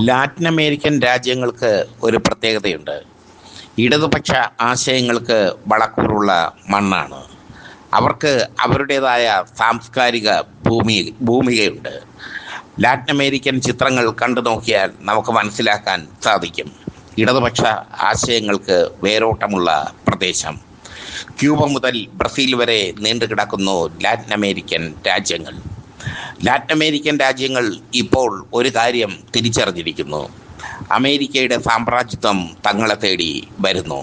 Latin American രാജ്യങ്ങൾക്ക് ഒരു പ്രത്യേകതയുണ്ട്. ഇടതുപക്ഷ ആശയങ്ങൾക്ക് വളക്കൂറുള്ള മണ്ണാണ്. അവർക്ക് അവരുടേതായ സാംസ്കാരിക ഭൂമി ഭൂമികയുണ്ട്. ലാറ്റിൻ അമേരിക്കൻ ചിത്രങ്ങൾ കണ്ടു നോക്കിയാൽ നമുക്ക് മനസ്സിലാക്കാൻ സാധിക്കും. ഇടതുപക്ഷ ആശയങ്ങൾക്ക് വേരോട്ടമുള്ള പ്രദേശം. ക്യൂബ മുതൽ ബ്രസീൽ വരെ നീണ്ടു കിടക്കുന്നു ലാറ്റിൻ അമേരിക്കൻ രാജ്യങ്ങൾ. ലാറ്റിൻ അമേരിക്കൻ രാജ്യങ്ങൾ ഇപ്പോൾ ഒരു കാര്യം തിരിച്ചറിഞ്ഞിരിക്കുന്നു. അമേരിക്കയുടെ സാമ്രാജ്യത്വം തങ്ങളെ തേടി വരുന്നു.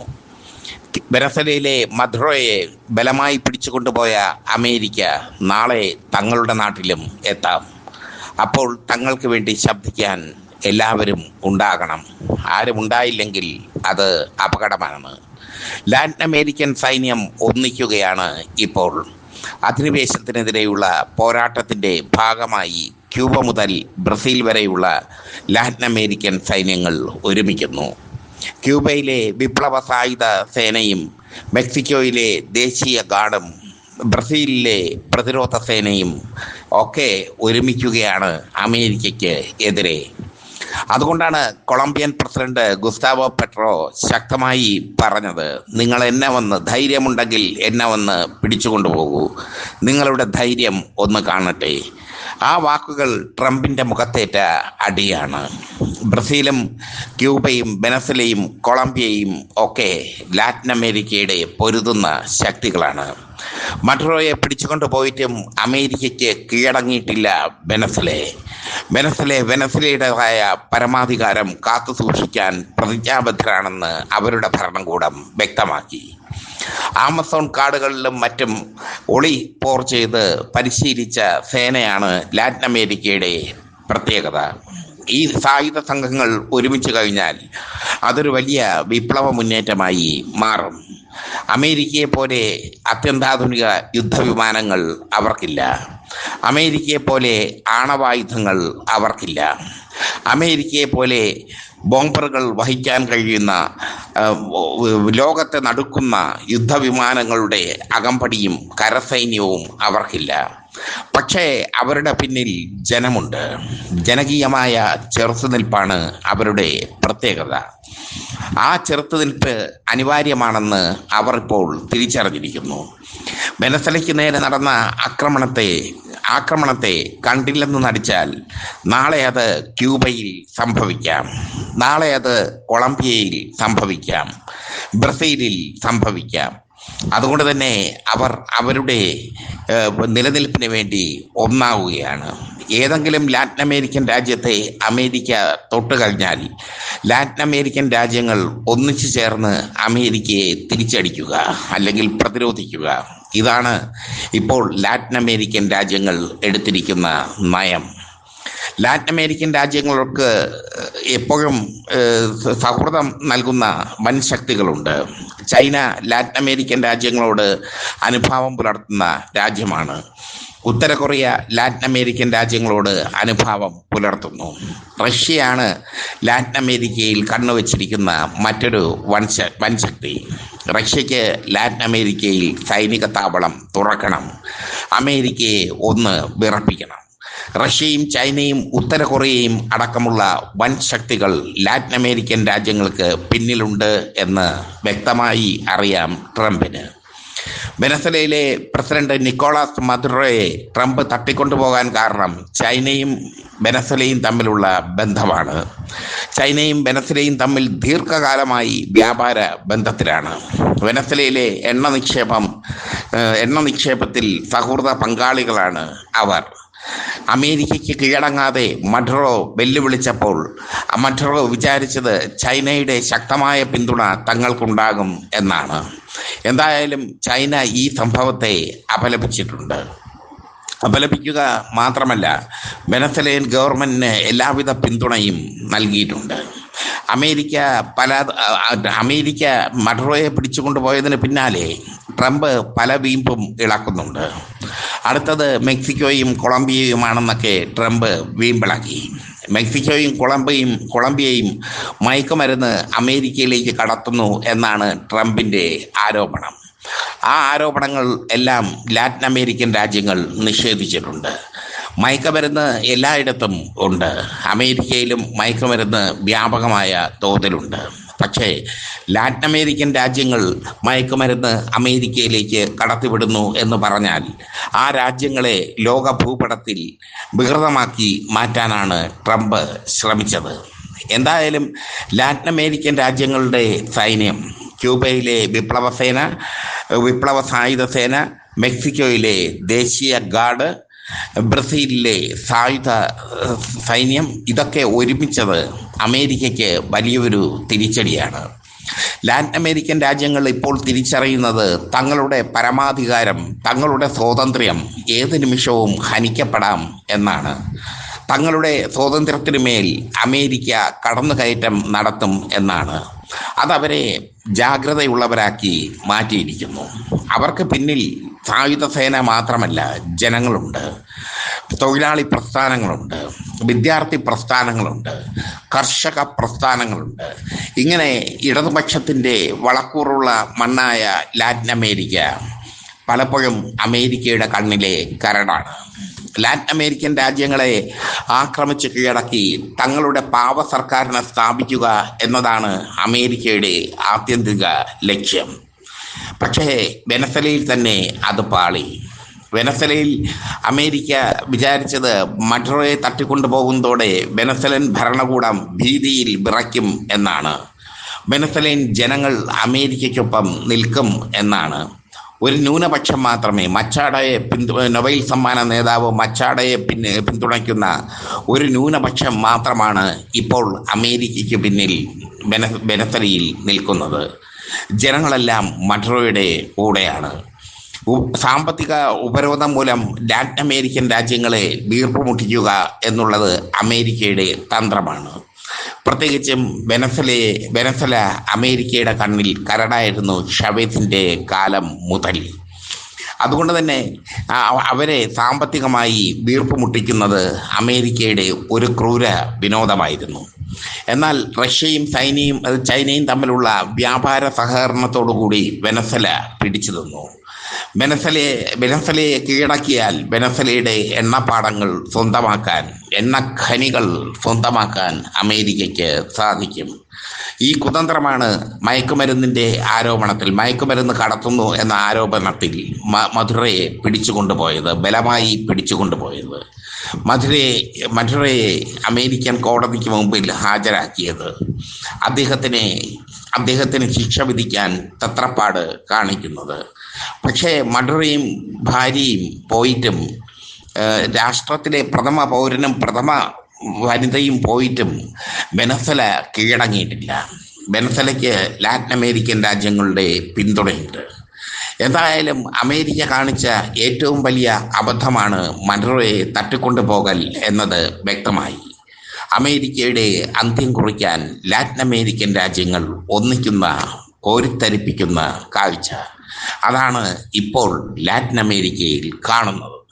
വെനസലയിലെ മധുറയെ ബലമായി പിടിച്ചുകൊണ്ടുപോയ അമേരിക്ക നാളെ തങ്ങളുടെ നാട്ടിലും എത്താം. അപ്പോൾ തങ്ങൾക്ക് വേണ്ടി ശബ്ദിക്കാൻ എല്ലാവരും ഉണ്ടാകണം. ആരുമുണ്ടായില്ലെങ്കിൽ അത് അപകടമാണ്. ലാറ്റിൻ അമേരിക്കൻ സൈന്യം ഒന്നിക്കുകയാണ് ഇപ്പോൾ അധിനിവേശത്തിനെതിരെയുള്ള പോരാട്ടത്തിന്റെ ഭാഗമായി ക്യൂബ മുതൽ ബ്രസീൽ വരെയുള്ള ലാറ്റിൻ അമേരിക്കൻ സൈന്യങ്ങൾ ഒരുമിക്കുന്നു. ക്യൂബയിലെ വിപ്ലവ സായുധ സേനയും മെക്സിക്കോയിലെ ദേശീയ ഗാർഡും ബ്രസീലിലെ പ്രതിരോധ സേനയും ഒക്കെ ഒരുമിക്കുകയാണ് അമേരിക്കയ്ക്ക് എതിരെ. അതുകൊണ്ടാണ് കൊളംബിയൻ പ്രസിഡന്റ് ഗുസ്താവോ പെട്രോ ശക്തമായി പറഞ്ഞത് നിങ്ങൾ എന്നെ വന്ന് ധൈര്യമുണ്ടെങ്കിൽ എന്നെ വന്ന് പിടിച്ചുകൊണ്ടുപോകൂ നിങ്ങളുടെ ധൈര്യം ഒന്ന് കാണട്ടെ. ആ വാക്കുകൾ ട്രംപിന്റെ മുഖത്തേറ്റ അടിയാണ്. ബ്രസീലും ക്യൂബയും വെനസലയും കൊളംബിയയും ഒക്കെ ലാറ്റിൻ അമേരിക്കയുടെ പൊരുതുന്ന ശക്തികളാണ്. മട്രോയെ പിടിച്ചുകൊണ്ട് പോയിട്ടും അമേരിക്കയ്ക്ക് കീഴടങ്ങിയിട്ടില്ല വെനസലെ വെനസലെ വെനസലയുടേതായ പരമാധികാരം കാത്തു സൂക്ഷിക്കാൻ പ്രതിജ്ഞാബദ്ധരാണെന്ന് അവരുടെ ഭരണകൂടം വ്യക്തമാക്കി. ആമസോൺ കാടുകളിലും മറ്റും ഒളി പോർ ചെയ്ത് പരിശീലിച്ച സേനയാണ് ലാറ്റിൻ അമേരിക്കയുടെ പ്രത്യേകത. ഈ സായുധ സംഘങ്ങൾ ഒരുമിച്ച് കഴിഞ്ഞാൽ അതൊരു വലിയ വിപ്ലവ മുന്നേറ്റമായി മാറും. അമേരിക്കയെ പോലെ അത്യന്താധുനിക യുദ്ധവിമാനങ്ങൾ അവർക്കില്ല. അമേരിക്കയെ പോലെ ആണവായുധങ്ങൾ അവർക്കില്ല. അമേരിക്കയെ പോലെ ബോംബറുകൾ വഹിക്കാൻ കഴിയുന്ന ലോകത്തെ നടുക്കുന്ന യുദ്ധവിമാനങ്ങളുടെ അകമ്പടിയും കരസൈന്യവും അവർക്കില്ല. പക്ഷേ അവരുടെ പിന്നിൽ ജനമുണ്ട്. ജനകീയമായ ചെറുത്തുനിൽപ്പാണ് അവരുടെ പ്രത്യേകത. ആ ചെറുത്തുനിൽപ്പ് അനിവാര്യമാണെന്ന് അവർ ഇപ്പോൾ തിരിച്ചറിഞ്ഞിരിക്കുന്നു. വെനസലയ്ക്ക് നേരെ നടന്ന ആക്രമണത്തെ ആക്രമണത്തെ കണ്ടില്ലെന്ന് നടിച്ചാൽ നാളെ അത് ക്യൂബയിൽ സംഭവിക്കാം. നാളെ അത് കൊളംബിയയിൽ സംഭവിക്കാം. ബ്രസീലിൽ സംഭവിക്കാം. അതുകൊണ്ട് തന്നെ അവർ അവരുടെ നിലനിൽപ്പിന് വേണ്ടി ഒന്നാവുകയാണ്. ഏതെങ്കിലും ലാറ്റിൻ അമേരിക്കൻ രാജ്യത്തെ അമേരിക്ക തൊട്ട് കഴിഞ്ഞാൽ ലാറ്റിൻ അമേരിക്കൻ രാജ്യങ്ങൾ ഒന്നിച്ചു ചേർന്ന് അമേരിക്കയെ തിരിച്ചടിക്കുക അല്ലെങ്കിൽ പ്രതിരോധിക്കുക. ഇതാണ് ഇപ്പോൾ ലാറ്റിൻ അമേരിക്കൻ രാജ്യങ്ങൾ എടുത്തിരിക്കുന്ന നയം. ലാറ്റിൻ അമേരിക്കൻ രാജ്യങ്ങൾക്ക് എപ്പോഴും സൗഹൃദം നൽകുന്ന വൻ ശക്തികളുണ്ട്. ചൈന ലാറ്റിൻ അമേരിക്കൻ രാജ്യങ്ങളോട് അനുഭാവം പുലർത്തുന്ന രാജ്യമാണ്. ഉത്തര കൊറിയ ലാറ്റിൻ അമേരിക്കൻ രാജ്യങ്ങളോട് അനുഭാവം പുലർത്തുന്നു. റഷ്യയാണ് ലാറ്റിൻ അമേരിക്കയിൽ കണ്ണുവച്ചിരിക്കുന്ന മറ്റൊരു വൻശ വൻശക്തി റഷ്യക്ക് ലാറ്റിൻ അമേരിക്കയിൽ സൈനിക താവളം തുറക്കണം. അമേരിക്കയെ ഒന്ന് വിറപ്പിക്കണം. റഷ്യയും ചൈനയും ഉത്തര കൊറിയയും അടക്കമുള്ള വൻ ശക്തികൾ ലാറ്റിൻ അമേരിക്കൻ രാജ്യങ്ങൾക്ക് പിന്നിലുണ്ട് എന്ന് വ്യക്തമായി അറിയാം ട്രംപിന്. വെനസലയിലെ പ്രസിഡന്റ് നിക്കോളാസ് മദുറോയെ ട്രംപ് തട്ടിക്കൊണ്ടുപോകാൻ കാരണം ചൈനയും വെനസലയും തമ്മിലുള്ള ബന്ധമാണ്. ചൈനയും വെനസലയും തമ്മിൽ ദീർഘകാലമായി വ്യാപാര ബന്ധത്തിലാണ്. വെനസലയിലെ എണ്ണ നിക്ഷേപം എണ്ണ നിക്ഷേപത്തിൽ സൗഹൃദ പങ്കാളികളാണ് അവർ. അമേരിക്കയ്ക്ക് കീഴടങ്ങാതെ മഡ്രോ വെല്ലുവിളിച്ചപ്പോൾ മഡ്രോ വിചാരിച്ചത് ചൈനയുടെ ശക്തമായ പിന്തുണ തങ്ങൾക്കുണ്ടാകും എന്നാണ്. എന്തായാലും ചൈന ഈ സംഭവത്തെ അപലപിച്ചിട്ടുണ്ട്. അപലപിക്കുക മാത്രമല്ല വെനസലേൻ ഗവൺമെന്റിന് എല്ലാവിധ പിന്തുണയും നൽകിയിട്ടുണ്ട്. അമേരിക്ക പല അമേരിക്ക മഡ്രോയെ പിടിച്ചുകൊണ്ടുപോയതിന് പിന്നാലെ ട്രംപ് പല വീമ്പും ഇളക്കുന്നുണ്ട്. അടുത്തത് മെക്സിക്കോയും കൊളംബിയയുമാണെന്നൊക്കെ ട്രംപ് വീമ്പിളക്കി. മെക്സിക്കോയും കൊളംബിയയും കൊളംബിയയും മയക്കുമരുന്ന് അമേരിക്കയിലേക്ക് കടത്തുന്നു എന്നാണ് ട്രംപിന്റെ ആരോപണം. ആ ആരോപണങ്ങൾ എല്ലാം ലാറ്റിൻ അമേരിക്കൻ രാജ്യങ്ങൾ നിഷേധിച്ചിട്ടുണ്ട്. മയക്കുമരുന്ന് എല്ലായിടത്തും ഉണ്ട്. അമേരിക്കയിലും മയക്കുമരുന്ന് വ്യാപകമായ തോതിലുണ്ട്. പക്ഷേ ലാറ്റിൻ അമേരിക്കൻ രാജ്യങ്ങൾ മയക്കുമരുന്ന് അമേരിക്കയിലേക്ക് കടത്തിവിടുന്നു എന്ന് പറഞ്ഞാൽ ആ രാജ്യങ്ങളെ ലോക ഭൂപടത്തിൽ വികൃതമാക്കി മാറ്റാനാണ് ട്രംപ് ശ്രമിച്ചത്. എന്തായാലും ലാറ്റിൻ അമേരിക്കൻ രാജ്യങ്ങളുടെ സൈന്യം ക്യൂബയിലെ വിപ്ലവ സേന വിപ്ലവ സായുധ സേന മെക്സിക്കോയിലെ ദേശീയ ഗാർഡ് ബ്രസീലിലെ സായുധ സൈന്യം ഇതൊക്കെ ഒരുമിച്ചത് അമേരിക്കയ്ക്ക് വലിയൊരു തിരിച്ചടിയാണ്. ലാറ്റിൻ അമേരിക്കൻ രാജ്യങ്ങൾ ഇപ്പോൾ തിരിച്ചറിയുന്നത് തങ്ങളുടെ പരമാധികാരം തങ്ങളുടെ സ്വാതന്ത്ര്യം ഏത് നിമിഷവും ഹനിക്കപ്പെടാം എന്നാണ്. തങ്ങളുടെ സ്വാതന്ത്ര്യത്തിനു മേൽ അമേരിക്ക കടന്നുകയറ്റം നടത്തും എന്നാണ്. അതവരെ ജാഗ്രതയുള്ളവരാക്കി മാറ്റിയിരിക്കുന്നു. അവർക്ക് പിന്നിൽ സായുധ സേന മാത്രമല്ല ജനങ്ങളുണ്ട്. തൊഴിലാളി പ്രസ്ഥാനങ്ങളുണ്ട് വിദ്യാർത്ഥി പ്രസ്ഥാനങ്ങളുണ്ട് കർഷക പ്രസ്ഥാനങ്ങളുണ്ട്. ഇങ്ങനെ ഇടതുപക്ഷത്തിന്റെ വളക്കൂറുള്ള മണ്ണായ ലാറ്റിൻ അമേരിക്ക പലപ്പോഴും അമേരിക്കയുടെ കണ്ണിലെ കരടാണ്. ലാറ്റിൻ അമേരിക്കൻ രാജ്യങ്ങളെ ആക്രമിച്ച് കീഴടക്കി തങ്ങളുടെ പാവ സർക്കാരിനെ സ്ഥാപിക്കുക എന്നതാണ് അമേരിക്കയുടെ ആത്യന്തിക ലക്ഷ്യം. പക്ഷേ വെനസലയിൽ തന്നെ അത് പാളി. വെനസലയിൽ അമേരിക്ക വിചാരിച്ചത് മഡ്രോയെ തട്ടിക്കൊണ്ടുപോകുന്നതോടെ വെനസലൻ ഭരണകൂടം ഭീതിയിൽ വിറയ്ക്കും എന്നാണ്. വെനസലൻ ജനങ്ങൾ അമേരിക്കയ്ക്കൊപ്പം നിൽക്കും എന്നാണ്. ഒരു ന്യൂനപക്ഷം മാത്രമേ മച്ചാടയെ പിന്തു നൊബൈൽ സമ്മാന നേതാവ് മച്ചാടയെ പിന്നെ പിന്തുണയ്ക്കുന്ന ഒരു ന്യൂനപക്ഷം മാത്രമാണ് ഇപ്പോൾ അമേരിക്കയ്ക്ക് പിന്നിൽ വെന വെനസലയിൽ നിൽക്കുന്നത്. ജനങ്ങളെല്ലാം മഡ്രോയുടെ കൂടെയാണ്. സാമ്പത്തിക ഉപരോധം മൂലം ലാറ്റിൻ അമേരിക്കൻ രാജ്യങ്ങളെ വീർപ്പുമുട്ടിക്കുക എന്നുള്ളത് അമേരിക്കയുടെ തന്ത്രമാണ്. പ്രത്യേകിച്ചും വെനസലയെ വെനസല അമേരിക്കയുടെ കണ്ണിൽ കരടായിരുന്നു ഷവേസിന്റെ കാലം മുതൽ. അതുകൊണ്ട് തന്നെ അവരെ സാമ്പത്തികമായി വീർപ്പുമുട്ടിക്കുന്നത് അമേരിക്കയുടെ ഒരു ക്രൂര വിനോദമായിരുന്നു. എന്നാൽ റഷ്യയും ചൈനയും ചൈനയും തമ്മിലുള്ള വ്യാപാര സഹകരണത്തോടുകൂടി വെനസല പിടിച്ചു നിന്നു വെനസലയെ വെനസലയെ കീഴടക്കിയാൽ വെനസലയുടെ എണ്ണപ്പാടങ്ങൾ സ്വന്തമാക്കാൻ എണ്ണ ഖനികൾ സ്വന്തമാക്കാൻ അമേരിക്കയ്ക്ക് സാധിക്കും. ഈ കുതന്ത്രമാണ് മയക്കുമരുന്നിന്റെ ആരോപണത്തിൽ മയക്കുമരുന്ന് കടത്തുന്നു എന്ന ആരോപണത്തിൽ മധുരയെ പിടിച്ചുകൊണ്ടുപോയത് ബലമായി പിടിച്ചുകൊണ്ടുപോയത്. മധുരയെ മധുരയെ അമേരിക്കൻ കോടതിക്ക് മുമ്പിൽ ഹാജരാക്കിയത്. അദ്ദേഹത്തിനെ അദ്ദേഹത്തിന് ശിക്ഷ വിധിക്കാൻ തത്രപ്പാട് കാണിക്കുന്നത്. പക്ഷേ മഡറിയും ഭാര്യയും പോയിട്ടും രാഷ്ട്രത്തിലെ പ്രഥമ പൗരനും പ്രഥമ വനിതയും പോയിട്ടും വെനസല കീഴടങ്ങിയിട്ടില്ല. വെനസലയ്ക്ക് ലാറ്റിൻ അമേരിക്കൻ രാജ്യങ്ങളുടെ പിന്തുണയുണ്ട്. എന്തായാലും അമേരിക്ക കാണിച്ച ഏറ്റവും വലിയ അബദ്ധമാണ് മഡറോയെ തട്ടിക്കൊണ്ടു പോകൽ എന്നത് വ്യക്തമായി. അമേരിക്കയുടെ അന്ത്യം കുറിക്കാൻ ലാറ്റിൻ അമേരിക്കൻ രാജ്യങ്ങൾ ഒന്നിക്കുന്ന കോരിത്തരിപ്പിക്കുന്ന കാഴ്ച. അതാണ് ഇപ്പോൾ ലാറ്റിൻ അമേരിക്കയിൽ കാണുന്നത്.